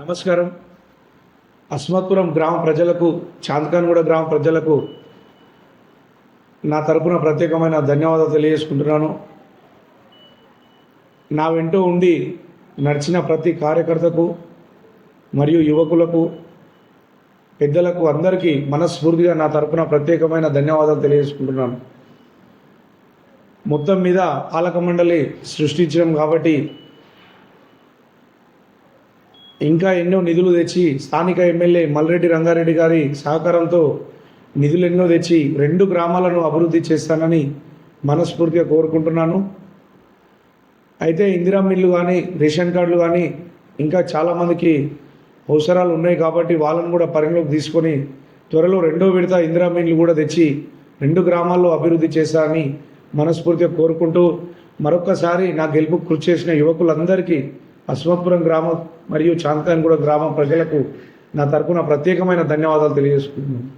నమస్కారం. అస్మత్పురం గ్రామ ప్రజలకు చాందకాన్గూడ గ్రామ ప్రజలకు నా తరపున ప్రత్యేకమైన ధన్యవాదాలు తెలియజేసుకుంటున్నాను. నా వెంట ఉండి నడిచిన ప్రతి కార్యకర్తకు మరియు యువకులకు పెద్దలకు అందరికీ మనస్ఫూర్తిగా నా తరపున ప్రత్యేకమైన ధన్యవాదాలు తెలియజేసుకుంటున్నాను. మొత్తం మీద పాలక మండలి సృష్టించడం కాబట్టి ఇంకా ఎన్నో నిధులు తెచ్చి స్థానిక ఎమ్మెల్యే మల్రెడ్డి రంగారెడ్డి గారి సహకారంతో నిధులు ఎన్నో తెచ్చి రెండు గ్రామాలను అభివృద్ధి చేస్తానని మనస్ఫూర్తిగా కోరుకుంటున్నాను. అయితే ఇందిరా మిల్లు కానీ రేషన్ కార్డులు కానీ ఇంకా చాలామందికి అవసరాలు ఉన్నాయి కాబట్టి వాళ్ళని కూడా పరిగణలోకి తీసుకొని త్వరలో రెండో విడత ఇందిరా మిల్లు కూడా తెచ్చి రెండు గ్రామాల్లో అభివృద్ధి చేస్తానని మనస్ఫూర్తిగా కోరుకుంటూ మరొకసారి నా గెలుపు కృషి చేసిన యువకులందరికీ అశ్వత్పురం గ్రామం మరియు చాంతాన్గూడ గ్రామ ప్రజలకు నా తరపున ప్రత్యేకమైన ధన్యవాదాలు తెలియజేసుకుంటున్నాను.